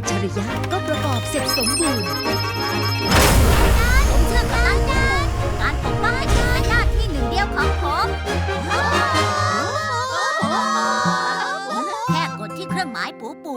อัจฉริยะก็ประกอบเสร็จสมบูรณ์ผมเชื่อกับตันนการปกป้องให้คุณเป็นหน้าที่หนึ่งเดียวของผมแค่กดที่เครื่องหมายปูปู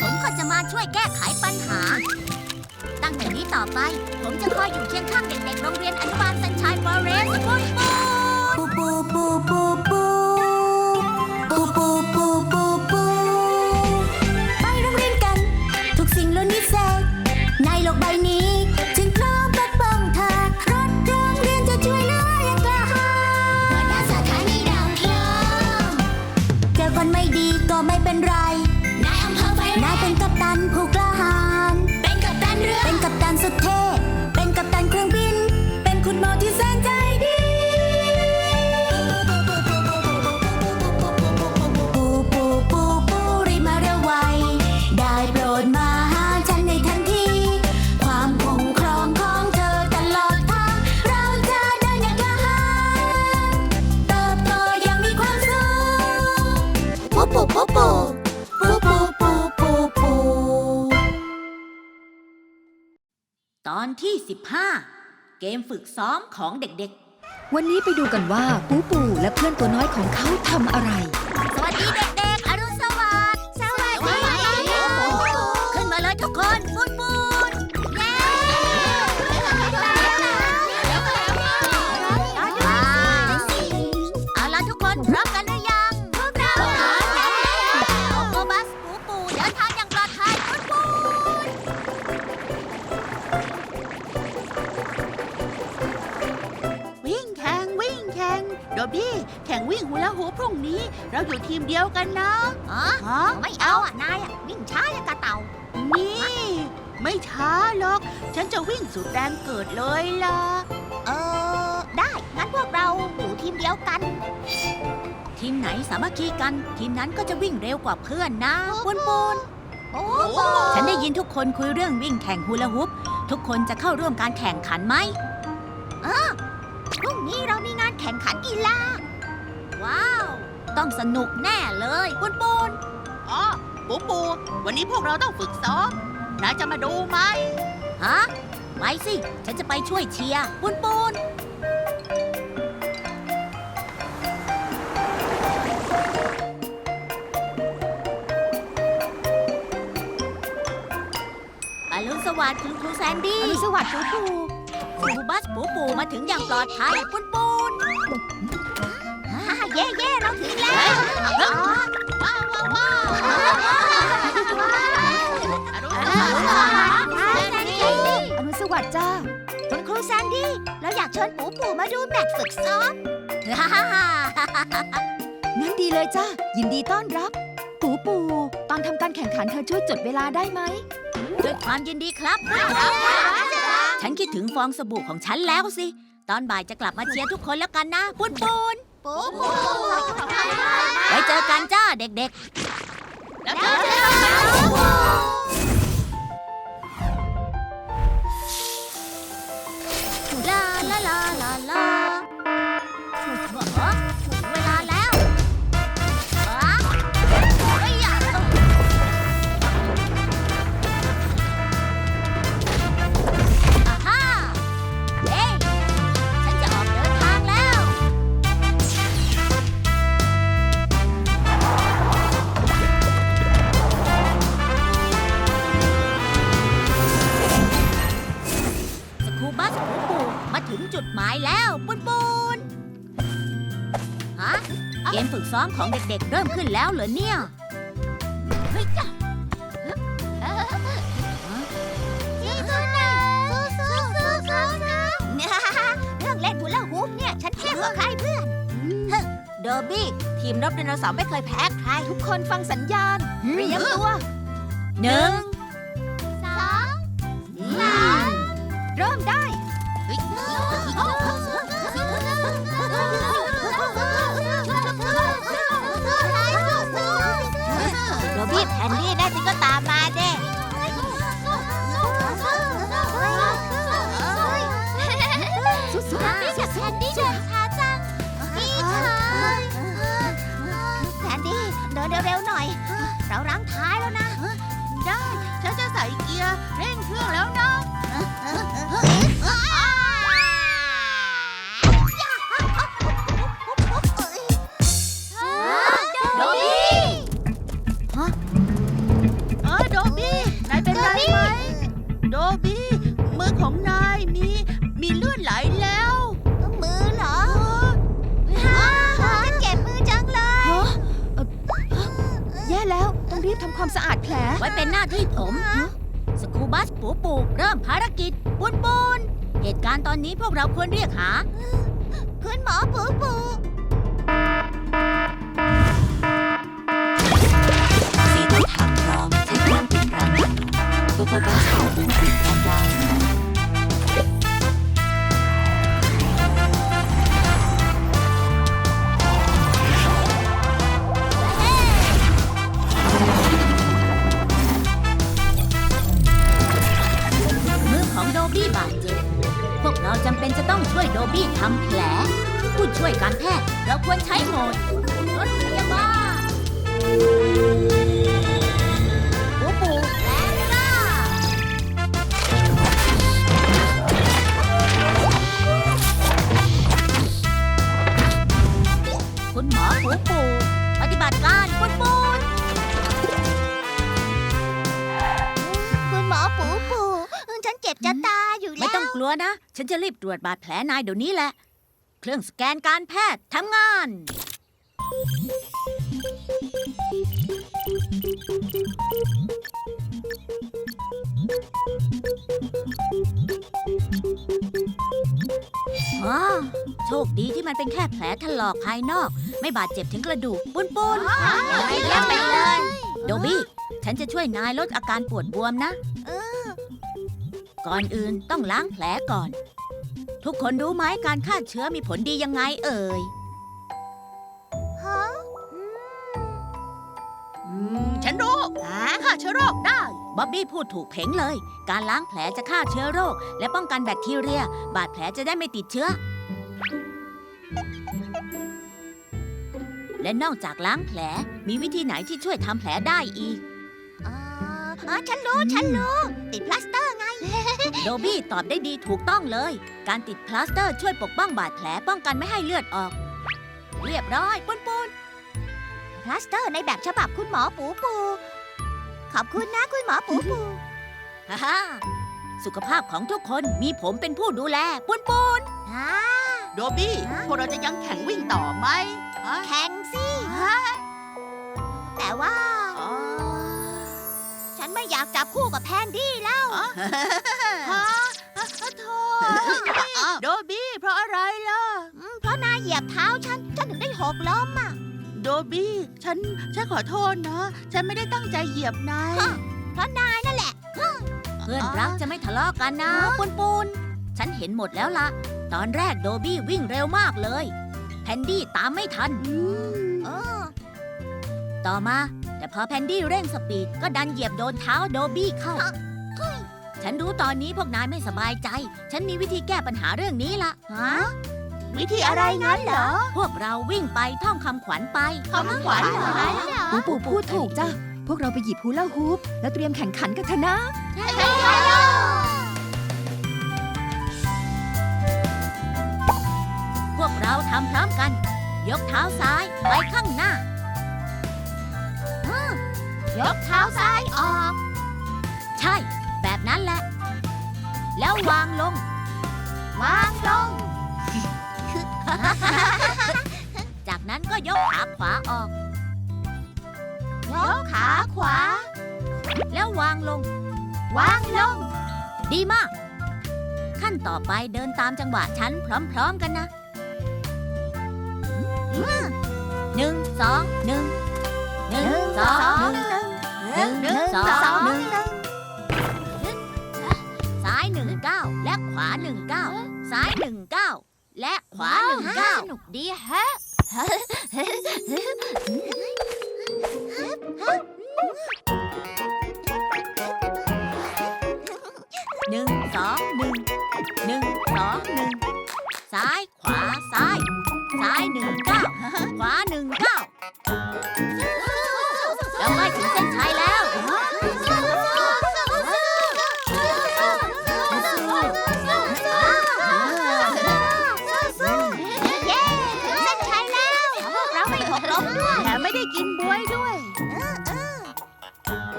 ผมก็จะมาช่วยแก้ไขปัญหา ตั้งแต่นี้ต่อไป ผมจะคอยอยู่เคียงข้างเด็กๆโรงเรียนอนุบาล อนที่ 15 เกมฝึกซ้อมของเด็กๆ วันนี้ไปดูกันว่าปูปูและเพื่อนตัวน้อยของเขาทำอะไร บี้ แข่งวิ่งฮูลาฮูปพรุ่งนี้ เราอยู่ทีมเดียวกันนะอ๋อฮะไม่เอาอะ นายอะ วิ่งช้าอย่างกระเต่า นี่ ไม่ช้าหรอก ฉันจะวิ่งสุดแรงเกิดเลยล่ะ เออ ได้ งั้นพวกเราอยู่ทีมเดียวกันๆทีมไหนสามัคคีกัน ทีมนั้นก็จะวิ่งเร็วกว่าเพื่อนนะปุนปุนโอ้ฉันได้ยินทุกคนคุยเรื่องวิ่งแข่งฮูลาฮูปทุกคนจะเข้าร่วมการแข่งขันไหม พรุ่งนี้เรามีงานแข่งขันกีฬา ว้าว ต้องสนุกแน่เลยปุนปุนอ๋อปูปูวันนี้พวกเราต้องฝึกซ้อมนายจะมาดูไหมฮะไปสิ ฉันจะไปช่วยเชียร์ปุนปุนอรุณสวัสดิ์คุณครูแซนดี้ อรุณสวัสดิ์ปูปูครูบัส ปูปูมาถึงอย่างปลอดภัยปุนปุนฮ่าเย่เย่เราถึงแล้วว้าวว้าวว้าวอรุณสวัสดิ์อนุสวัสดิ์จ้าคุณครูแซนดี้เราอยากเชิญปูปูมาดูแมตช์ฝึกซ้อมฮ่าฮ่าฮ่างั้นดีเลยจ้ายินดีต้อนรับ ปูปู ตอนทำการแข่งขันเธอช่วยจดเวลาได้ไหมด้วยความยินดีครับ ฉันคิดถึงฟองสบู่ของฉันแล้วสิ ตอนบ่ายจะกลับมาเชียร์ทุกคนแล้วกันนะปุนปุนปูปูไว้เจอกันจ้าเด็กแล้วเจอ มของเด็กๆ เริ่มขึ้นแล้วเหรอเนี่ยเฮ้ยจ้ะสู้ๆนะสู้สู้นะเรื่องเล่นฮูลาฮูปเนี่ย ฉันเทพกว่าใครเพื่อนเดอร์บี้ ทีมรบไดโนเสาร์ไม่เคยแพ้ใคร ทุกคนฟังสัญญาณเตรียมตัวหนึ่ง ความสะอาดแผล ไว้เป็นหน้าที่ผม สกูบัสปูปูเริ่มภารกิจปุนปุนเหตุการณ์ตอนนี้พวกเราควรเรียกหา คุณหมอปูปูสีต้นทางพร้อมใช้เครื่องปิดรังนาโนตัวพบาสปูปิดรังยาวมื ฉันจะรีบตรวจบาดแผลนายเดี๋ยวนี้แหละ เครื่องสแกนการแพทย์ทำงาน อ๋อ โชคดีที่มันเป็นแค่แผลถลอกภายนอก ไม่บาดเจ็บถึงกระดูกปุ้นปุนเยี่ยมไปเลย โดบี้ ฉันจะช่วยนายลดอาการปวดบวมนะ เออ ก่อนอื่นต้องล้างแผลก่อน ทุกคนรู้ไหมการฆ่าเชื้อมีผลดียังไงเอ่ยฮะอืมฉันรู้ฆ่าเชื้อโรคได้บ๊อบบี้พูดถูกเพ่งเลย การล้างแผลจะฆ่าเชื้อโรค และป้องกันแบคทีเรีย บาดแผลจะได้ไม่ติดเชื้อ และนอกจากล้างแผลมีวิธีไหนที่ช่วยทำแผลได้อีกอ่าอ๋อ ฉันรู้ ฉันรู้ ติดพลาสเตอร์ไง โดบี้ตอบได้ดีถูกต้องเลย การติดพลาสเตอร์ช่วยปกป้องบาดแผลป้องกันไม่ให้เลือดออก เรียบร้อยปุ้นปุนพลาสเตอร์ในแบบฉบับคุณหมอปูปู ขอบคุณนะคุณหมอปูปูฮ่าฮ่าสุขภาพของทุกคนมีผมเป็นผู้ดูแลปุ้นปุนอ่าโดบี้ฮะพวกเราจะยังแข่งวิ่งต่อไหมฮะแข่งสิ แต่ว่าอ๋อฉัน ไม่อยากจับคู่กับแพนดี้แล้วฮะฮะโธ่โดบี้เพราะอะไรล่ะ อืมเพราะนายเหยียบเท้าฉัน ฉันถึงได้หกล้มอะ โดบี้ฉันฉันขอโทษนะ ฉันไม่ได้ตั้งใจเหยียบนายฮะ เพราะนายนั่นแหละ เพื่อนรักจะไม่ทะเลาะกันนะปุนปุนฉันเห็นหมดแล้วล่ะตอนแรกโดบี้วิ่งเร็วมากเลย แพนดี้ตามไม่ทัน เออต่อมา แต่พอแพนดี้เร่งสปีดก็ดันเหยียบโดนเท้าโดบี้เข้าอะเฮ้ยฉันรู้ตอนนี้พวกนายไม่สบายใจ ฉันมีวิธีแก้ปัญหาเรื่องนี้ละฮะวิธีอะไรงั้นเหรอ พวกเราวิ่งไปท่องคำขวัญไปคำขวัญเหรอ ปูปูพูดถูกจ้ะ พวกเราไปหยิบฮูลาฮูปแล้วเตรียมแข่งขันกันเถอะนะ พวกเราทำพร้อมกัน ยกเท้าซ้ายไปข้างหน้า ยกเท้าซ้ายออก ใช่ แบบนั้นแหละ แล้ววางลง วางลง จากนั้นก็ยกขาขวาออก ยกขาขวา แล้ววางลง วางลง ดีมาก ขั้นต่อไปเดินตามจังหวะฉันพร้อมๆกันนะหนึ่งสองหนึ่งหนึ่งสองหนึ่ง หนึ่งสองสองหนึ่งหนึ่งซ้ายหนึ่งเก้าและขวาหนึ่งเก้าซ้ายหนึ่งเก้าและขวาหนึ่งเก้าสนุกดีแฮะ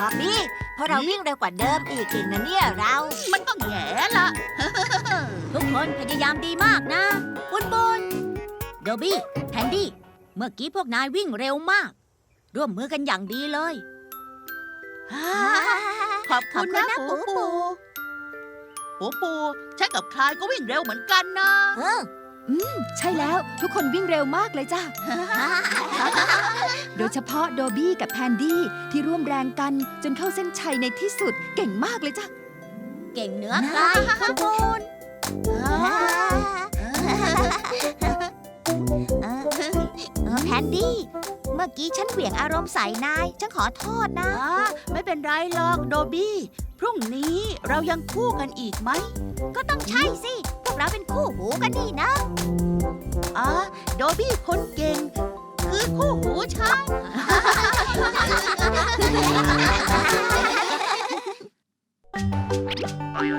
บวยด้วยบอบบี้พราะเราวิ่งเร็วกว่าเดิมอีกอีกนะเนี่ยเรา มันต้องแย่ละทุกคนพยายามดีมากนะปุนปุนโดบี้แพนดี้ เมื่อกี้พวกนายวิ่งเร็วมาก ร่วมมือกันอย่างดีเลย ขอบคุณนะปูปูปูปูฉันกับคลายก็วิ่งเร็วเหมือนกันนะเออใช่แล้วทุกคนวิ่งเร็วมากเลยจ้าโดยเฉพาะโดบี้กับแพนดี้ที่ร่วมแรงกันจนเข้าเส้นชัยในที่สุดเก่งมากเลยจ้าเก่งเหนือใครปุนปุนแพนดี้ เมื่อกี้ฉันเหวี่ยงอารมณ์ใส่นาย ฉันขอโทษนะอ่าไม่เป็นไรหรอกโดบี้ พรุ่งนี้เรายังคู่กันอีกไหม ก็ต้องใช่สิพวก เราเป็นคู่หูกันนี่นะอ่าโดบี้คนเก่ง คือคู่หูฉัน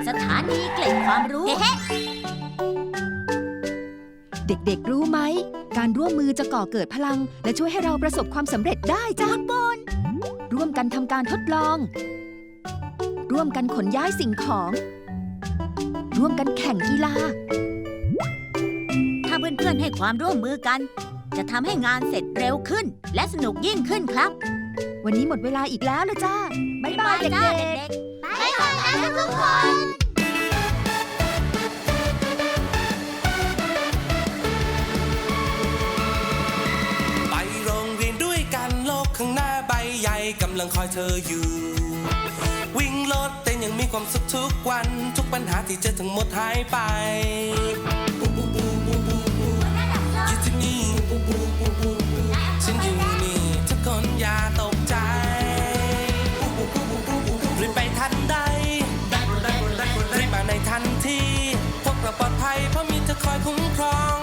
สถานีเกล็ดความรู้ เด็กๆ รู้ไหม การร่วมมือจะก่อเกิดพลัง และช่วยให้เราประสบความสำเร็จได้จ้าบนร่วมกันทำการทดลอง ร่วมกันขนย้ายสิ่งของ ร่วมกันแข่งกีฬา ถ้าเพื่อนๆให้ความร่วมมือกัน จะทำให้งานเสร็จเร็วขึ้น และสนุกยิ่งขึ้นครับ วันนี้หมดเวลาอีกแล้วละจ้าบ๊ายบายเด็จ้ากๆเด็กบ๊ายบายนะทุกคนไปโรงเรียนด้วยกันโลกข้างหน้าใบใหญ่กำลังคอยเธออยู่ วิ่งรถเต้น ยังมีความสุขทุกวัน ทุกปัญหาที่เจอทั้งหมดหายไปอยู่ที่นี่ฉันอยู่นี่ทุกคนอย่าตกใจรีบไปทันใดรีบมาในทันทีพวกเราปลอดภัยเพราะมีเธอคอยคุ้มครอง